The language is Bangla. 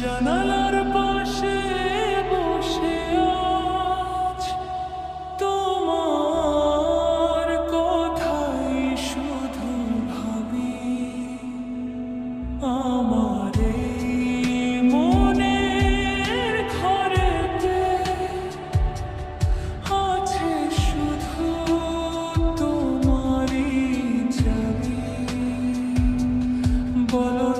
জানালার পাশে বসে তোমার কথাই শুধু ভাবি। আমার মনের ঘরে আছে শুধু তোমারই জানি বলো